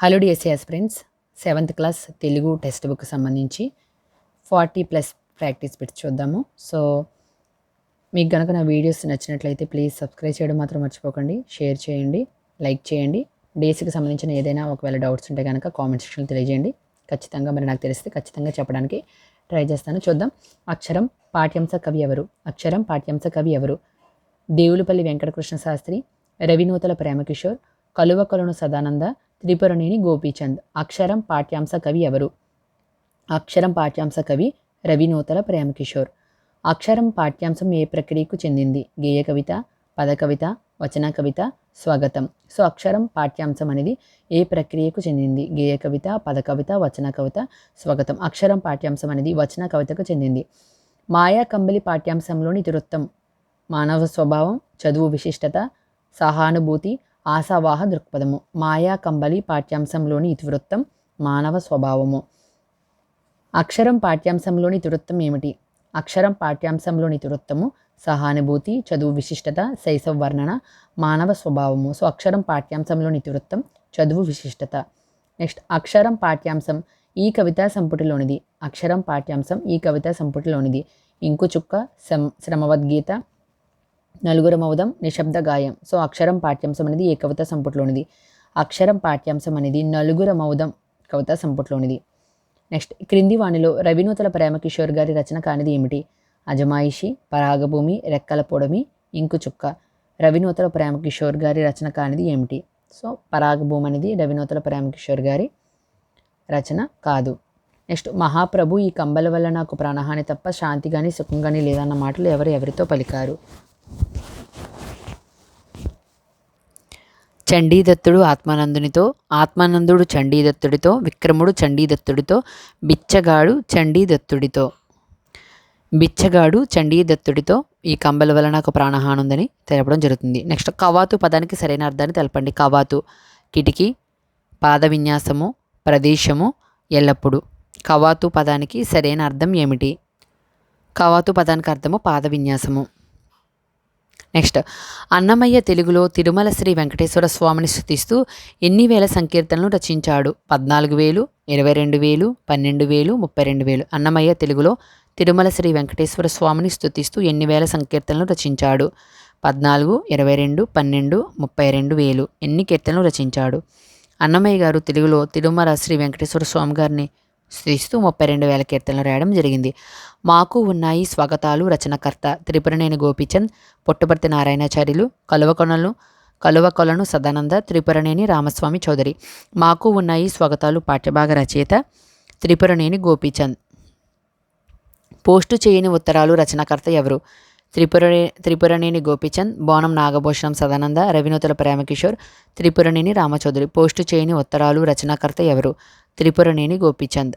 Hello DSAS friends seventh class Telugu text book సంబంధించి forty plus practice పెట్టి చూద్దాము. So మీకు కనుక నా వీడియోస్ నచ్చినట్లయితే ప్లీజ్ సబ్స్క్రైబ్ చేయడం మాత్రం మర్చిపోకండి. షేర్ చేయండి. లైక్ చేయండి. డేస్కి సంబంధించిన ఏదైనా ఒకవేళ డౌట్స్ ఉంటే కనుక కామెంట్ సెక్షన్లో తెలియజేయండి. ఖచ్చితంగా మరి నాకు తెలిస్తే ఖచ్చితంగా చెప్పడానికి ట్రై చేస్తాను. చూద్దాం. అక్షరం పాఠ్యాంశ కవి ఎవరు? అక్షరం పాఠ్యాంశ కవి ఎవరు? దేవులపల్లి వెంకటకృష్ణ శాస్త్రి రవినూతల ప్రేమకిషోర్ కలువ కలును సదానంద త్రిపురనేని గోపీచంద్ అక్షరం పాఠ్యాంశ కవి ఎవరు? అక్షరం పాఠ్యాంశ కవి రవినూతల ప్రేమకిషోర్. అక్షరం పాఠ్యాంశం ఏ ప్రక్రియకు చెందింది? గేయ కవిత పద కవిత వచన కవిత స్వాగతం. సో అక్షరం పాఠ్యాంశం అనేది ఏ ప్రక్రియకు చెందింది? గేయ కవిత పద కవిత వచన కవిత స్వాగతం. అక్షరం పాఠ్యాంశం అనేది వచన కవితకు చెందింది. మాయా కంబలి పాఠ్యాంశంలోని తిరుత్తం మానవ స్వభావం చదువు విశిష్టత సహానుభూతి ఆశావాహ దృక్పథము. మాయా కంబలి పాఠ్యాంశంలోని ఇతివృత్తం మానవ స్వభావము. అక్షరం పాఠ్యాంశంలోని ఇతివృత్తం ఏమిటి? అక్షరం పాఠ్యాంశంలోని ఇతివృత్తము సహానుభూతి చదువు విశిష్టత శైశవ వర్ణన మానవ స్వభావము. సో అక్షరం పాఠ్యాంశంలోని ఇతివృత్తం చదువు విశిష్టత. నెక్స్ట్ అక్షరం పాఠ్యాంశం ఈ కవితా సంపుటిలోనిది. అక్షరం పాఠ్యాంశం ఈ కవితా సంపుటిలోనిది. ఇంకు చుక్క శ్రమవద్గీత నలుగురు మౌదం నిశ్శబ్ద గాయం సో అక్షరం పాఠ్యాంశం అనేది ఏ కవిత సంపుట్లోనిది? అక్షరం పాఠ్యాంశం అనేది నలుగుర మౌదం కవిత సంపుట్లోనిది. నెక్స్ట్ క్రింది వాణిలో రవినూతల ప్రేమకిషోర్ గారి రచన కానిది ఏమిటి? అజమాయిషి పరాగభూమి రెక్కల పొడమి ఇంకు చుక్క రవినూతల ప్రేమకిషోర్ గారి రచన కానిది ఏమిటి? సో పరాగభూమి అనేది రవినూతల ప్రేమకిషోర్ గారి రచన కాదు. నెక్స్ట్ మహాప్రభు ఈ కంబల వల్ల నాకు ప్రాణహాని తప్ప శాంతి కానీ సుఖం కానీ లేదన్న మాటలు ఎవరు ఎవరితో పలికారు? చండీదత్తుడు ఆత్మానందునితో ఆత్మానందుడు చండీదత్తుడితో విక్రముడు చండీదత్తుడితో బిచ్చగాడు చండీదత్తుడితో. బిచ్చగాడు చండీదత్తుడితో ఈ కంబల వల్ల నాకు ప్రాణహాని ఉందని తెలపడం జరుగుతుంది. నెక్స్ట్ కవాతు పదానికి సరైన అర్థాన్ని తెలపండి. కవాతు కిటికీ పాద విన్యాసము ప్రదేశము ఎల్లప్పుడూ. కవాతు పదానికి సరైన అర్థం ఏమిటి? కవాతు పదానికి అర్థము పాద విన్యాసము. నెక్స్ట్. అన్నమయ్య తెలుగులో తిరుమల శ్రీ వెంకటేశ్వర స్వామిని స్థుతిస్తూ ఎన్ని వేల సంకీర్తనలు రచించాడు? పద్నాలుగు వేలు ఇరవై రెండు వేలు పన్నెండు వేలు ముప్పై రెండు వేలు. అన్నమయ్య తెలుగులో తిరుమల శ్రీ వెంకటేశ్వర స్వామిని స్థుతిస్తూ ఎన్ని వేల సంకీర్తనలు రచించాడు? పద్నాలుగు ఇరవై రెండు పన్నెండు ముప్పై రెండు వేలు. ఎన్ని కీర్తనలు రచించాడు? అన్నమయ్య గారు తెలుగులో తిరుమల శ్రీ వెంకటేశ్వర స్వామి గారిని స్థుతిస్తూ ముప్పై రెండు వేల కీర్తనలు రాయడం జరిగింది. మాకు ఉన్నాయి స్వాగతాలు రచనకర్త త్రిపురనేని గోపీచంద్ పుట్టపర్తి నారాయణాచార్యులు కలువకొనలు కలువకొలను సదానంద త్రిపురనేని రామస్వామి చౌదరి. మాకు ఉన్నాయి స్వాగతాలు పాఠ్యభాగ రచయిత త్రిపురనేని గోపీచంద్. పోస్టు చేయని ఉత్తరాలు రచనకర్త ఎవరు? త్రిపురనే త్రిపురనేని గోపీచంద్ బోనం నాగభూషణం సదానంద రవినూతల ప్రేమకిషోర్ త్రిపురనేని రామచౌదరి. పోస్టు చేయని ఉత్తరాలు రచనాకర్త ఎవరు? త్రిపురనేని గోపీచంద్.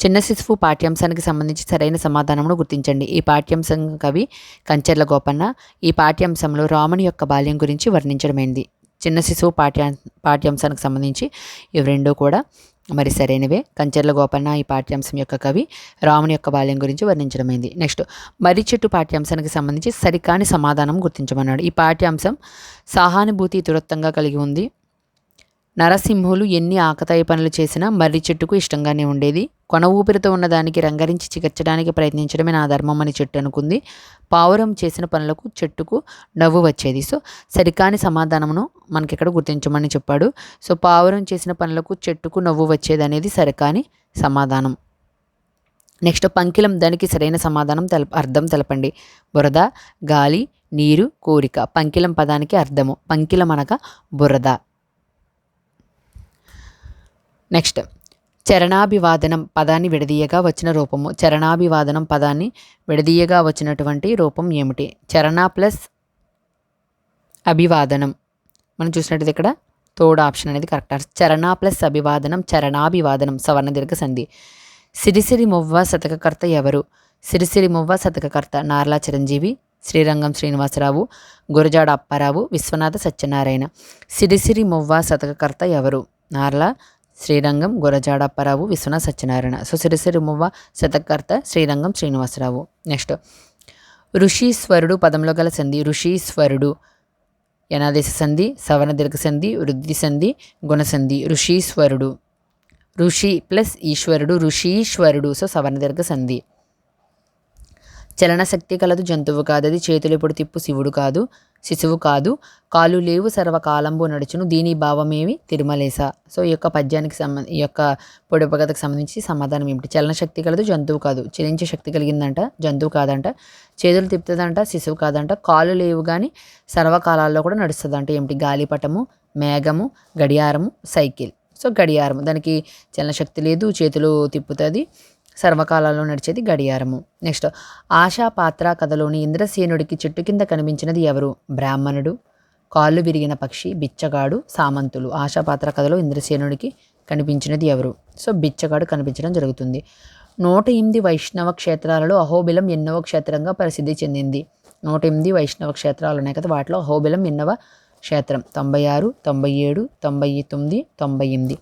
చిన్న శిశువు పాఠ్యాంశానికి సంబంధించి సరైన సమాధానమును గుర్తించండి. ఈ పాఠ్యాంశం కవి కంచెర్ల గోపన్న. ఈ పాఠ్యాంశంలో రాముని యొక్క బాల్యం గురించి వర్ణించడమైంది చిన్న శిశువు పాఠ్యా పాఠ్యాంశానికి సంబంధించి ఇవి రెండూ కూడా మరి సరైనవే. కంచెర్ల గోపన్న ఈ పాఠ్యాంశం యొక్క కవి రాముని యొక్క బాల్యం గురించి వర్ణించడమైంది నెక్స్ట్ మర్రి చెట్టు పాఠ్యాంశానికి సంబంధించి సరికాని సమాధానం గుర్తించమన్నాడు. ఈ పాఠ్యాంశం సహానుభూతి దురత్వంగా కలిగి ఉంది. నరసింహులు ఎన్ని ఆకతాయి పనులు చేసినా మర్రి చెట్టుకు ఇష్టంగానే ఉండేది. కొన ఊపిరితో ఉన్నదానికి రంగరించి చికిత్సడానికి ప్రయత్నించడమే నా ధర్మం అని చెట్టు అనుకుంది. పావురం చేసిన పనులకు చెట్టుకు నవ్వు వచ్చేది. సో సరికాని సమాధానమును మనకిక్కడ గుర్తించమని చెప్పాడు. సో పావురం చేసిన పనులకు చెట్టుకు నవ్వు వచ్చేది అనేది సరికాని సమాధానం. నెక్స్ట్ పంకిలం దానికి సరైన సమాధానం తెలప అర్థం తెలపండి. బురద గాలి నీరు కోరిక. పంకిలం పదానికి అర్థము. పంకిలం అనగా బురద. నెక్స్ట్. చరణాభివాదనం పదాన్ని విడదీయగా వచ్చిన రూపము. చరణాభివాదనం పదాన్ని విడదీయగా వచ్చినటువంటి రూపం ఏమిటి? చరణ ప్లస్ అభివాదనం. మనం చూసినట్టు ఇక్కడ థర్డ్ ఆప్షన్ అనేది కరెక్ట్ చరణ ప్లస్ అభివాదనం చరణాభివాదనం సవర్ణ దీర్ఘ సంధి. సిరిసిరి మువ్వ శతకకర్త ఎవరు? సిరిసిరి మువ్వ శతకకర్త నార్లా చిరంజీవి శ్రీరంగం శ్రీనివాసరావు గురజాడ అప్పారావు విశ్వనాథ సత్యనారాయణ. సిరిసిరి మువ్వ శతకకర్త ఎవరు? నార్లా శ్రీరంగం గురజాడ అప్పారావు విశ్వనాథ సత్యనారాయణ. సో సిరిసిరి మువ్వ శతకర్త శ్రీరంగం శ్రీనివాసరావు. నెక్స్ట్. ఋషీశ్వరుడు పదంలో గల సంధి. ఋషీశ్వరుడు యనాదేశ సంధి సవర్ణ దీర్ఘ సంధి వృద్ధి సంధి గుణసంధి ఋషీశ్వరుడు ఋషి ప్లస్ ఈశ్వరుడు ఋషీశ్వరుడు సో సవర్ణ దీర్ఘ సంధి. చలనశక్తి కలదు జంతువు కాదు అది చేతులు ఇప్పుడు తిప్పు శివుడు కాదు. శిశువు కాదు. కాలు లేవు సర్వకాలంబు నడుచును దీని భావమేమి? తిరుమలేస సో ఈ యొక్క పద్యానికి సంబంధ ఈ యొక్క పొడిపగతకు సంబంధించి సమాధానం ఏమిటి? చలన శక్తి కలదు జంతువు కాదు. చలించే శక్తి కలిగిందంట జంతువు కాదంట. చేతులు తిప్పుతుందంట శిశువు కాదంట. కాలు లేవు కానీ సర్వకాలాల్లో కూడా నడుస్తుందంట. ఏమిటి? గాలిపటము మేఘము గడియారము సైకిల్. సో గడియారము. దానికి చలన శక్తి లేదు చేతులు తిప్పుతుంది. సర్వకాలంలో నడిచేది గడియారము. నెక్స్ట్ ఆశా పాత్ర కథలోని ఇంద్రసేనుడికి చెట్టు కింద కనిపించినది ఎవరు? బ్రాహ్మణుడు కాళ్ళు విరిగిన పక్షి బిచ్చగాడు సామంతులు. ఆశా పాత్ర కథలో ఇంద్రసేనుడికి కనిపించినది ఎవరు? సో బిచ్చగాడు కనిపించడం జరుగుతుంది. నూట ఎనిమిది వైష్ణవ క్షేత్రాలలో అహోబిలం ఎన్నవ క్షేత్రంగా ప్రసిద్ధి చెందింది. నూట ఎనిమిది వైష్ణవ క్షేత్రాలు ఉన్నాయి కదా వాటిలో అహోబిలం ఎన్నవ క్షేత్రం? తొంభై ఆరు తొంభై ఏడు తొంభై తొమ్మిది తొంభై ఎనిమిది.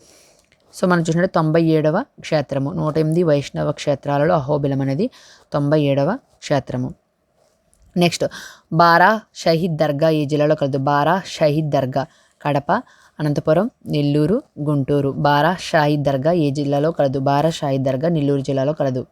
సో మనం చూసినట్టు తొంభై ఏడవ క్షేత్రము. నూట ఎనిమిది వైష్ణవ క్షేత్రాలలో అహోబిలం అనేది తొంభై ఏడవ క్షేత్రము. నెక్స్ట్ బారా షహీద్ దర్గా ఈ జిల్లాలో కలదు. బారా షహీద్ దర్గా కడప అనంతపురం నెల్లూరు గుంటూరు. బారా షాహిద్ దర్గా ఏ జిల్లాలో కలదు? బారా షాహిద్ దర్గా నెల్లూరు జిల్లాలో కలదు.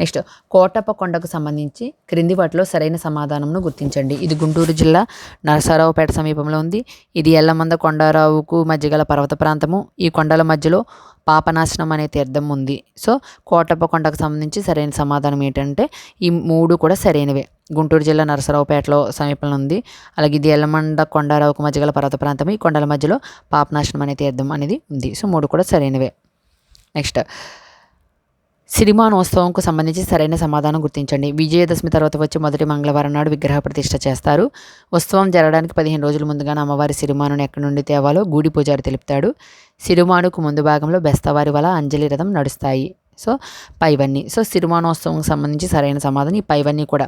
నెక్స్ట్ కోటప్ప కొండకు సంబంధించి క్రింది వాటిలో సరైన సమాధానంను గుర్తించండి. ఇది గుంటూరు జిల్లా నరసరావుపేట సమీపంలో ఉంది. ఇది ఎల్లమంద కొండారావుకు మధ్య గల పర్వత ప్రాంతము. ఈ కొండల మధ్యలో పాపనాశనం అనే తీర్థం ఉంది. సో కోటప్ప కొండకు సంబంధించి సరైన సమాధానం ఏంటంటే ఈ మూడు కూడా సరైనవే. గుంటూరు జిల్లా నరసరావుపేటలో సమీపంలో ఉంది. అలాగే ఇది ఎల్లమండ కొండారావుకు మధ్య గల పర్వత ప్రాంతం ఈ కొండల మధ్యలో పాపనాశనం అనే తీర్థం అనేది ఉంది. సో మూడు కూడా సరైనవే. నెక్స్ట్ సిరిమానోత్సవంకు సంబంధించి సరైన సమాధానం గుర్తించండి. విజయదశమి తర్వాత వచ్చే మొదటి మంగళవారం నాడు విగ్రహ ప్రతిష్ట చేస్తారు. ఉత్సవం జరగడానికి పదిహేను రోజుల ముందుగానే అమ్మవారి సిరిమాను ఎక్కడి నుండి తేవాలో గూడి పూజారి తెలుపుతాడు. సిరిమానుకు ముందు భాగంలో బెస్తవారి వల్ల అంజలి రథం నడుస్తాయి. సో పైవన్నీ. సో సిరిమానోత్సవం సంబంధించి సరైన సమాధానం ఈ పైవన్నీ కూడా.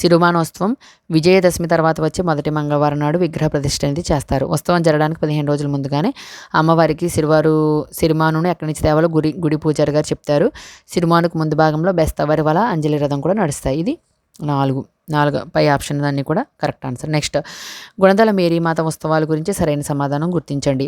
సిరిమానోత్సవం విజయదశమి తర్వాత వచ్చే మొదటి మంగళవారం నాడు విగ్రహ ప్రతిష్ఠ అనేది చేస్తారు. ఉత్సవం జరగడానికి పదిహేను రోజుల ముందుగానే అమ్మవారికి సిరివారు సిరిమానుని ఎక్కడి నుంచి తేవాలో గుడి గుడి పూజారి గారు చెప్తారు. సిరిమానుకు ముందు భాగంలో బెస్తవారి వల్ల అంజలి రథం కూడా నడుస్తాయి. ఇది నాలుగు నాలుగు పై ఆప్షన్ అన్నీ కూడా కరెక్ట్ ఆన్సర్. నెక్స్ట్ గుణదల మేరీమాత ఉత్సవాల గురించి సరైన సమాధానం గుర్తించండి.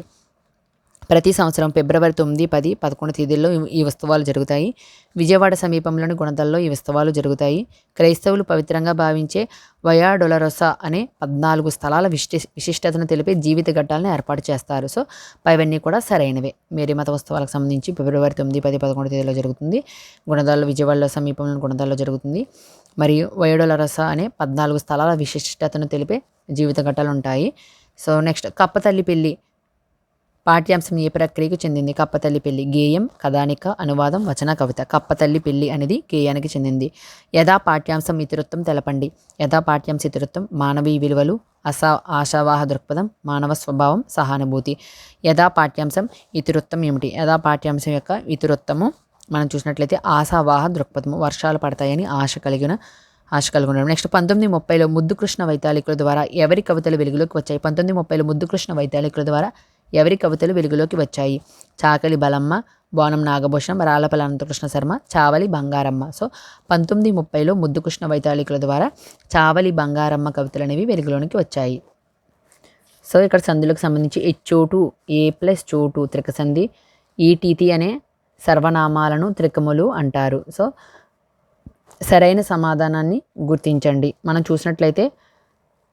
ప్రతి సంవత్సరం ఫిబ్రవరి తొమ్మిది పది పదకొండు తేదీల్లో ఈ- ఉత్సవాలు జరుగుతాయి. విజయవాడ సమీపంలోని గుణదల్లో ఈ ఉత్సవాలు జరుగుతాయి. క్రైస్తవులు పవిత్రంగా భావించే వయా డొలరొసా అనే పద్నాలుగు స్థలాల విశి విశిష్టతను తెలిపే జీవిత ఘట్టాలను ఏర్పాటు చేస్తారు. సో పైవన్నీ కూడా సరైనవే. మేరీ మత ఉత్సవాలకు సంబంధించి ఫిబ్రవరి తొమ్మిది పది పదకొండు తేదీలో జరుగుతుంది. గుణదాల్లో విజయవాడలో సమీపంలోని గుణదాల్లో జరుగుతుంది. మరియు వయోడొలరస అనే పద్నాలుగు స్థలాల విశిష్టతను తెలిపే జీవిత ఘట్టాలు ఉంటాయి. సో నెక్స్ట్ కప్పతల్లి పెళ్ళి పాఠ్యాంశం ఏ ప్రక్రియకు చెందింది? కప్పతల్లి పెళ్ళి. గేయం కథానిక అనువాదం వచన కవిత. కప్పతల్లి పెళ్ళి అనేది గేయానికి చెందింది. యథా పాఠ్యాంశం ఇతివృత్తం తెలపండి. యథా పాఠ్యాంశ ఇతివృత్తం మానవీయ విలువలు అసా ఆశావాహ దృక్పథం మానవ స్వభావం సహానుభూతి. యథా పాఠ్యాంశం ఇతివృత్తం ఏమిటి? యథా పాఠ్యాంశం యొక్క ఇతివృత్తము మనం చూసినట్లయితే ఆశావాహ దృక్పథము. వర్షాలు పడతాయని ఆశ కలిగిన ఆశ కలుగుండడం నెక్స్ట్ పంతొమ్మిది ముప్పైలో ముద్దు కృష్ణ వైతాళికుల ద్వారా ఎవరి కవితలు వెలుగులోకి వచ్చాయి? పంతొమ్మిది ముప్పైలో ముద్దు కృష్ణ వైతాళికుల ద్వారా ఎవరి కవితలు వెలుగులోకి వచ్చాయి? చాకలి బలమ్మ బోనం నాగభూషణం రాళ్ళపల్లి అనంతకృష్ణ శర్మ చావలి బంగారమ్మ. సో పంతొమ్మిది ముప్పైలో ముద్దుకృష్ణ వైతాళికుల ద్వారా చావలి బంగారమ్మ కవితలు అనేవి వెలుగులోనికి వచ్చాయి. సో ఇక్కడ సంధులకు సంబంధించి హెచ్చోటు ఏ ప్లస్ చోటు త్రికసంధి ఈటీతి అనే సర్వనామాలను త్రికములు అంటారు. సో సరైన సమాధానాన్ని గుర్తించండి. మనం చూసినట్లయితే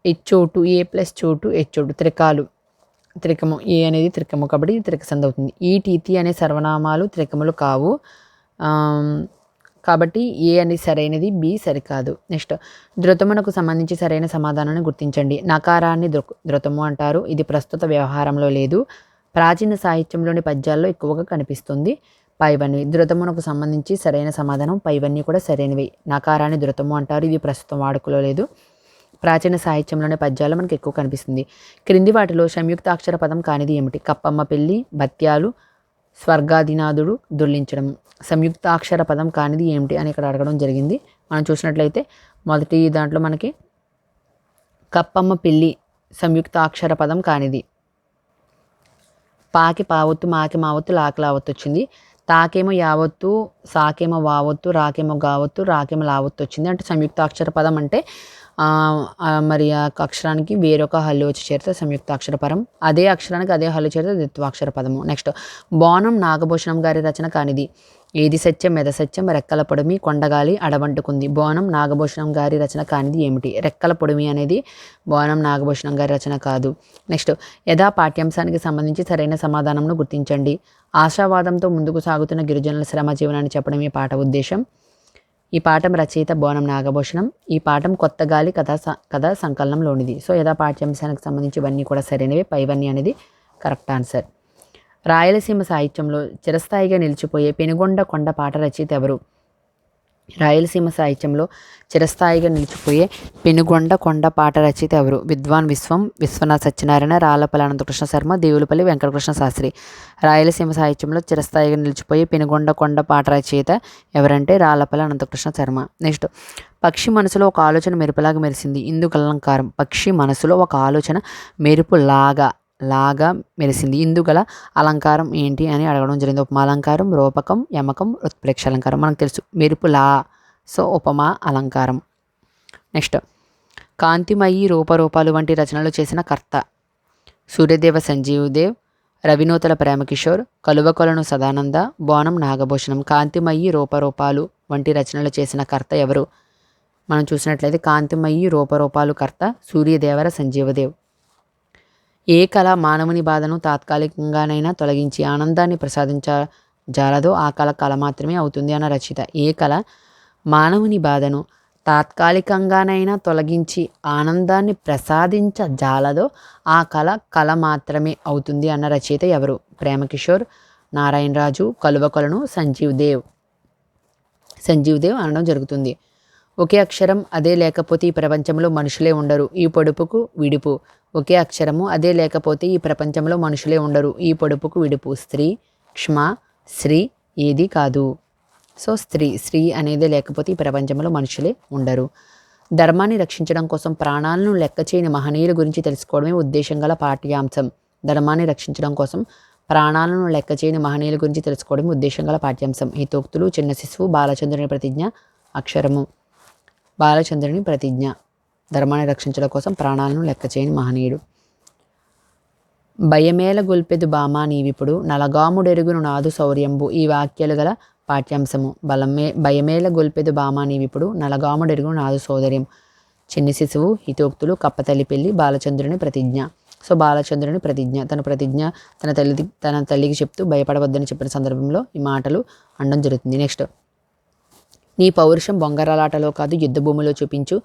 హెచ్చోటు ఏ ప్లస్ చోటు హెచ్చోటు త్రికాలు త్రికము ఏ అనేది త్రికము కాబట్టి త్రిక త్రికసంధి అవుతుంది. ఈ టీతి అనే సర్వనామాలు త్రికములు కావు. కాబట్టి ఏ అనేది సరైనది బి సరికాదు. నెక్స్ట్ ధృతమునకు సంబంధించి సరైన సమాధానాన్ని గుర్తించండి. నకారాన్ని దృక్ ధృతము అంటారు. ఇది ప్రస్తుత వ్యవహారంలో లేదు. ప్రాచీన సాహిత్యంలోని పద్యాల్లో ఎక్కువగా కనిపిస్తుంది. పైవన్నీ ధృతమునకు సంబంధించి సరైన సమాధానం పైవన్నీ కూడా సరైనవి. నకారాన్ని ధృతము అంటారు. ఇది ప్రస్తుతం వాడుకలో లేదు. ప్రాచీన సాహిత్యంలోని పద్యాలు మనకు ఎక్కువ కనిపిస్తుంది. క్రింది వాటిలో సంయుక్తాక్షర పదం కానిది ఏమిటి? కప్పమ్మ పెళ్ళి బత్యాలు స్వర్గాదినాథుడు దొల్లించడం సంయుక్తాక్షర పదం కానిది ఏమిటి అని ఇక్కడ అడగడం జరిగింది. మనం చూసినట్లయితే మొదటి దాంట్లో మనకి కప్పమ్మ పెళ్ళి సంయుక్తాక్షర పదం కానిది. పాకి పావొత్తు మాకి మావొత్తు లాకలావత్తు వచ్చింది. తాకేమో యావత్తు సాకేమో వావొత్తు రాకేమో గావత్తు రాకేమో లావత్తు వచ్చింది. అంటే సంయుక్తాక్షర పదం అంటే మరి ఆ అక్షరానికి వేరొక హల్లు వచ్చి చేరితే సంయుక్త అక్షరపరం అదే అక్షరానికి అదే హల్లు చేరితే ద్విత్వాక్షర పదము నెక్స్ట్ బోనం నాగభూషణం గారి రచన కానిది. ఏది సత్యం మెద సత్యం రెక్కల పొడిమి కొండగాలి అడవంటుకుంది బోనం నాగభూషణం గారి రచన కానిది ఏమిటి? రెక్కల పొడిమి అనేది బోనం నాగభూషణం గారి రచన కాదు. నెక్స్ట్ యథా పాఠ్యాంశానికి సంబంధించి సరైన సమాధానంను గుర్తించండి. ఆశావాదంతో ముందుకు సాగుతున్న గిరిజనుల శ్రమ జీవనాన్ని చెప్పడం ఈ పాఠ ఉద్దేశం. ఈ పాఠం రచయిత బోనం నాగభూషణం. ఈ పాఠం కొత్త గాలి కథా కథా సంకలనంలోనిది. సో యథా పాఠ్యాంశానికి సంబంధించి ఇవన్నీ కూడా సరైనవి. పైవన్నీ అనేది కరెక్ట్ ఆన్సర్. రాయలసీమ సాహిత్యంలో చిరస్థాయిగా నిలిచిపోయే పెనుగొండ కొండ పాట రచయిత ఎవరు? రాయలసీమ సాహిత్యంలో చిరస్థాయిగా నిలిచిపోయే పెనుగొండ కొండ పాట రచయిత ఎవరు? విద్వాన్ విశ్వం విశ్వనాథ్ సత్యనారాయణ రాళ్ళపల్లి అనంతకృష్ణ శర్మ దేవులపల్లి వెంకటకృష్ణ శాస్త్రి. రాయలసీమ సాహిత్యంలో చిరస్థాయిగా నిలిచిపోయే పెనుగొండ కొండ పాట రచయిత ఎవరంటే రాళ్ళపల్లి అనంతకృష్ణ శర్మ. నెక్స్ట్ పక్షి మనసులో ఒక ఆలోచన మెరుపులాగా మెరిసింది. ఇందుకు అలంకారం పక్షి మనసులో ఒక ఆలోచన మెరుపులాగా లాగా మెరిసింది. ఇందుగల అలంకారం ఏంటి అని అడగడం జరిగింది. ఉపమా అలంకారం రూపకం యమకం ఉత్ప్రేక్ష అలంకారం. మనకు తెలుసు మెరుపులా సో ఉపమా అలంకారం. నెక్స్ట్ కాంతిమయి రూపరూపాలు వంటి రచనలు చేసిన కర్త. సూర్యదేవ సంజీవదేవ్ రవినూతల ప్రేమకిషోర్ కలువకొలను సదానంద బోనం నాగభూషణం. కాంతిమయి రూపరూపాలు వంటి రచనలు చేసిన కర్త ఎవరు? మనం చూసినట్లయితే కాంతిమయి రూపరూపాలు కర్త సూర్యదేవర సంజీవదేవ్ ఏ కళ మానవుని బాధను తాత్కాలికంగానైనా తొలగించి ఆనందాన్ని ప్రసాదించ జాలదో ఆ కళ కళ మాత్రమే అవుతుంది అన్న రచయిత ఏ కళ మానవుని బాధను తాత్కాలికంగానైనా తొలగించి ఆనందాన్ని ప్రసాదించ జాలదో ఆ కళ కళ మాత్రమే అవుతుంది అన్న రచయిత ఎవరు? ప్రేమకిషోర్ నారాయణరాజు కలువకొలను సంజీవ్ దేవ్. సంజీవ్ దేవ్ అనడం జరుగుతుంది. ఒకే అక్షరం అదే లేకపోతే ఈ ప్రపంచంలో మనుషులే ఉండరు. ఈ పొడుపుకు విడుపు. ఒకే అక్షరము అదే లేకపోతే ఈ ప్రపంచంలో మనుషులే ఉండరు. ఈ పొడుపుకు విడుపు. స్త్రీ క్ష్మ శ్రీ ఏది కాదు. సో స్త్రీ స్త్రీ అనేది లేకపోతే ఈ ప్రపంచంలో మనుషులే ఉండరు. ధర్మాన్ని రక్షించడం కోసం ప్రాణాలను లెక్క చేయని మహనీయుల గురించి తెలుసుకోవడమే ఉద్దేశం గల పాఠ్యాంశం. ధర్మాన్ని రక్షించడం కోసం ప్రాణాలను లెక్క చేయని మహనీయుల గురించి తెలుసుకోవడం ఉద్దేశం గల పాఠ్యాంశం. హితోక్తులు చిన్న శిశువు బాలచంద్రుని ప్రతిజ్ఞ అక్షరము. బాలచంద్రుని ప్రతిజ్ఞ. ధర్మాన్ని రక్షించడం కోసం ప్రాణాలను లెక్క చేయని మహనీయుడు. భయమేల గొల్పెదు బామా నీవిప్పుడు నలగాముడెరుగును నాదు శౌర్యంబు. ఈ వాక్యాలు గల పాఠ్యాంశము. బలమే భయమేల గొల్పెదు బామా నీవిప్పుడు నలగాముడెరుగును నాదు సౌదర్యం. చిన్ని శిశువు హితోక్తులు కప్పతల్లి పెళ్ళి బాలచంద్రుని ప్రతిజ్ఞ. సో బాలచంద్రుని ప్రతిజ్ఞ. తన ప్రతిజ్ఞ తన తల్లి తన తల్లికి చెప్తూ భయపడవద్దని చెప్పిన సందర్భంలో ఈ మాటలు అనడం జరుగుతుంది. నెక్స్ట్. నీ పౌరుషం బొంగరాలాటలో కాదు యుద్ధభూమిలో చూపించు.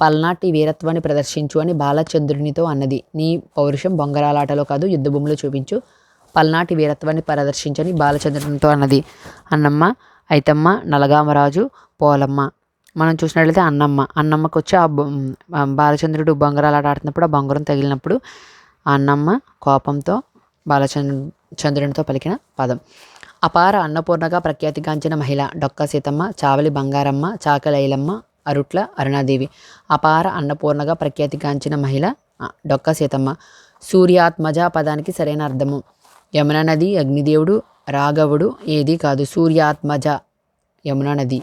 పల్నాటి వీరత్వాన్ని ప్రదర్శించు అని బాలచంద్రునితో అన్నది. నీ పౌరుషం బొంగరాలాటలో కాదు యుద్ధభూమిలో చూపించు. పల్నాటి వీరత్వాన్ని ప్రదర్శించని బాలచంద్రునితో అన్నది. అన్నమ్మ ఐతమ్మ నలగామరాజు పోలమ్మ. మనం చూసినట్లయితే అన్నమ్మ. అన్నమ్మకు వచ్చి ఆ బాలచంద్రుడు బొంగరాలాట ఆడుతున్నప్పుడు ఆ బొంగరం తగిలినప్పుడు అన్నమ్మ కోపంతో బాలచంద్ర చంద్రునితో పలికిన పదం. అపార అన్నపూర్ణగా ప్రఖ్యాతిగాంచిన మహిళ డొక్క సీతమ్మ చావలి బంగారమ్మ చాకలైలమ్మ అరుట్ల అరుణాదేవి. అపార అన్నపూర్ణగా ప్రఖ్యాతిగాంచిన మహిళ డొక్క సీతమ్మ. సూర్యాత్మజ పదానికి సరైన అర్థము. యమున నది అగ్నిదేవుడు రాఘవుడు ఏది కాదు. సూర్యాత్మజ యమునా నది.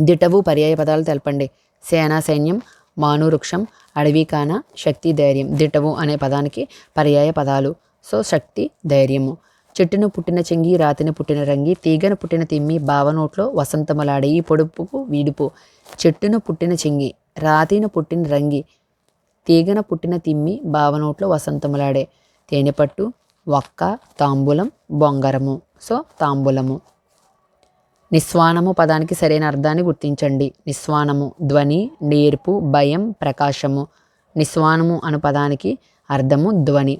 దిటవు పర్యాయ పదాలు తెలపండి. సేనా సైన్యం మానువృక్షం అడవికాన శక్తి ధైర్యం. దిటవు అనే పదానికి పర్యాయ పదాలు. సో శక్తి ధైర్యము. చెట్టును పుట్టిన చెంగి రాతిన పుట్టిన రంగి తీగను పుట్టిన తిమ్మి బావనోట్లో వసంతములాడే ఈ పొడుపుకు వీడుపు. చెట్టును పుట్టిన చెంగి రాతిన పుట్టిన రంగి తీగన పుట్టిన తిమ్మి బావనోట్లో వసంతములాడే. తేనెపట్టు వక్క తాంబూలం బొంగరము. సో తాంబూలము. నిస్వానము పదానికి సరైన అర్థాన్ని గుర్తించండి. నిస్వానము ధ్వని నేర్పు భయం ప్రకాశము. నిస్వానము అను పదానికి అర్థము ధ్వని.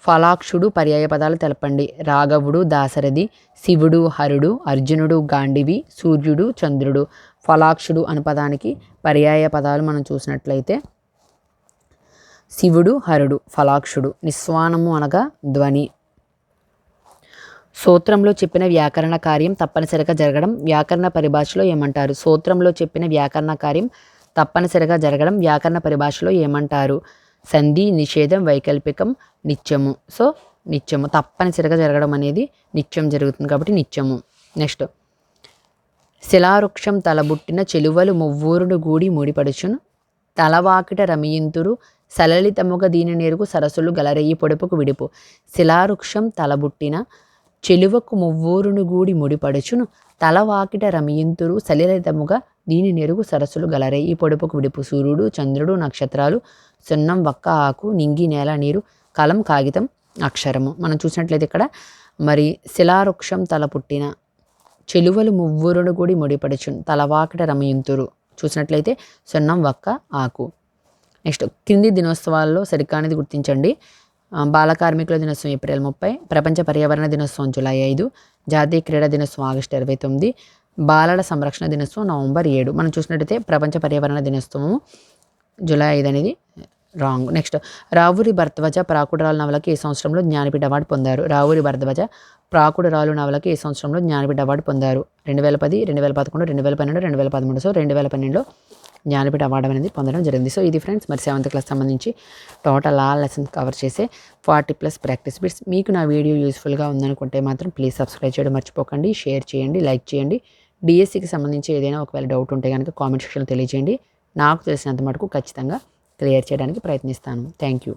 ఫలాక్షుడు పర్యాయ పదాలు తెలపండి. రాఘవుడు దాశరథి శివుడు హరుడు అర్జునుడు గాండివి సూర్యుడు చంద్రుడు. ఫలాక్షుడు అను పదానికి పర్యాయ పదాలు మనం చూసినట్లయితే శివుడు హరుడు ఫలాక్షుడు నిస్వానము అనగా ధ్వని. సూత్రంలో చెప్పిన వ్యాకరణ కార్యం తప్పనిసరిగా జరగడం వ్యాకరణ పరిభాషలో ఏమంటారు? సూత్రంలో చెప్పిన వ్యాకరణ కార్యం తప్పనిసరిగా జరగడం వ్యాకరణ పరిభాషలో ఏమంటారు? సంధి నిషేధం వైకల్పికం నిత్యము. సో నిత్యము. తప్పనిసరిగా జరగడం అనేది నిత్యం జరుగుతుంది కాబట్టి నిత్యము. నెక్స్ట్. శిలావృక్షం తలబుట్టిన చెలువలు మువ్వూరుడు గూడి ముడిపడుచును. తలవాకిట రమియింతురు. సలలితముగ దీని నేరుగు సరస్సులు గలరెయ్యి పొడుపుకు విడుపు. శిలావృక్షం తలబుట్టిన చెలువకు మువ్వూరును గూడి ముడిపడుచును. తలవాకిట రమియింతురు. సలిలితముగా దీని నెరుగు సరస్సులు గలరే. ఈ పొడుపుకు విడుపు సూర్యుడు చంద్రుడు నక్షత్రాలు సున్నం వక్క ఆకు నింగి నేల నీరు కలం కాగితం అక్షరము. మనం చూసినట్లయితే ఇక్కడ మరి శిలావృక్షం తల పుట్టిన చెలువలు మువ్వురుడు కూడి ముడిపడుచును తలవాకిట రమయంతురు. చూసినట్లయితే సున్నం వక్క ఆకు. నెక్స్ట్ కింది దినోత్సవాల్లో సరికానిది గుర్తించండి. బాల కార్మికుల దినోత్సవం ఏప్రిల్ ముప్పై ప్రపంచ పర్యావరణ దినోత్సవం జూలై ఐదు జాతీయ క్రీడా దినోత్సవం ఆగస్టు ఇరవై తొమ్మిది బాలల సంరక్షణ దినోత్సవం నవంబర్ ఏడు. మనం చూసినట్టయితే ప్రపంచ పర్యావరణ దినోత్సవం జూలై ఐదు అనేది రాంగ్. నెక్స్ట్ రావురి భరద్వాజ ప్రాకుడరాలు నవలకి ఈ సంవత్సరంలో జ్ఞానపీఠ అవార్డు పొందారు. రావురి భరద్వాజ ప్రాకుడరాలు నవలకి ఈ సంవత్సరంలో జ్ఞానపీఠ అవార్డు పొందారు. రెండు వేల పది రెండు వేల పదకొండు రెండు వేల పన్నెండు రెండు వేల పదమూడు. సో రెండు వేల పన్నెండులో జ్ఞానపీఠ అవార్డు అనేది పొందడం జరిగింది. సో ఇది ఫ్రెండ్స్ మరి సెవెంత్ క్లాస్ సంబంధించి టోటల్ ఆల్ లెసన్స్ కవర్ చేసే ఫార్టీ ప్లస్ ప్రాక్టీస్ బిట్స్. మీకు నా వీడియో యూస్ఫుల్గా ఉందనుకుంటే మాత్రం ప్లీజ్ సబ్స్క్రైబ్ చేయడం మర్చిపోకండి. షేర్ చేయండి లైక్ చేయండి. డిఎస్సికి సంబంధించి ఏదైనా ఒకవేళ డౌట్ ఉంటే కనుక కామెంట్ సెక్షన్లో తెలియజేయండి. నాకు తెలిసినంత మటుకు ఖచ్చితంగా క్లియర్ చేయడానికి ప్రయత్నిస్తాను. Thank you